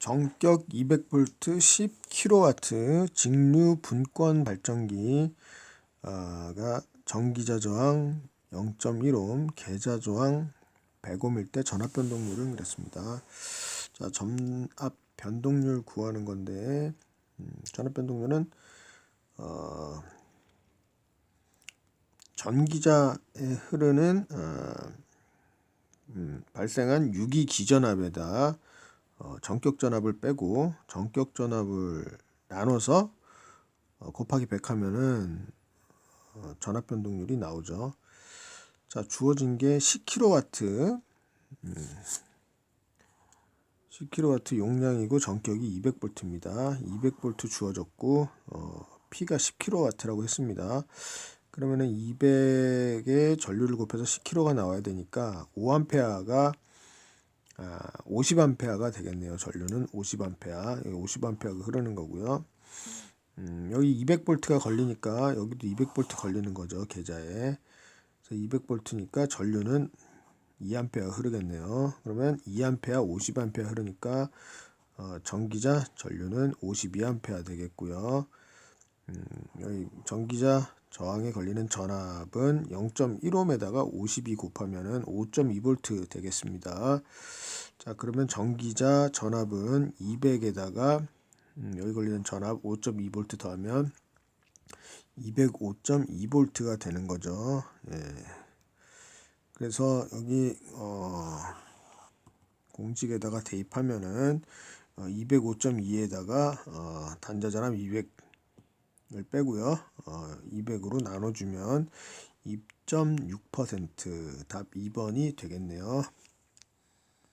정격 200V 10kW 직류 분권 발전기가 전기자 저항 0.1옴, 계좌 저항 100옴일 때 전압 변동률은 이렇습니다. 자, 전압 변동률 구하는 건데 음, 전압 변동률은 어, 전기자에 흐르는 어, 음, 발생한 유기 기전압에다 어, 전격 전압을 빼고 전격 전압을 나눠서 어, 곱하기 100 하면은 어, 전압 변동률이 나오죠. 자, 주어진 게 10kW. 음, 10kW 용량이고 전격이 200V입니다. 200V 주어졌고 어, P가 10kW라고 했습니다. 그러면은 200에 전류를 곱해서 10kg가 나와야 되니까 5A가 아, 50A가 되겠네요. 전류는 50A, 50A가 흐르는 거고요. 음, 여기 200V가 걸리니까 여기도 200V 걸리는 거죠. 계좌에. 그래서 200V니까 전류는 2A가 흐르겠네요. 그러면 2A, 50A 흐르니까 어, 전기자 전류는 52A 되겠고요. 음, 여기 전기자 저항에 걸리는 전압은 0.1옴에다가 52 곱하면은 5.2V 되겠습니다. 자, 그러면 전기자 전압은 200에다가 음, 여기 걸리는 전압 5.2V 더하면 205.2V가 되는 거죠. 예. 그래서 여기 어, 공식에다가 대입하면은 어, 205.2에다가 어, 단자 전압 200을 빼고요. 어, 200으로 나눠주면 2.6%답 2번이 되겠네요.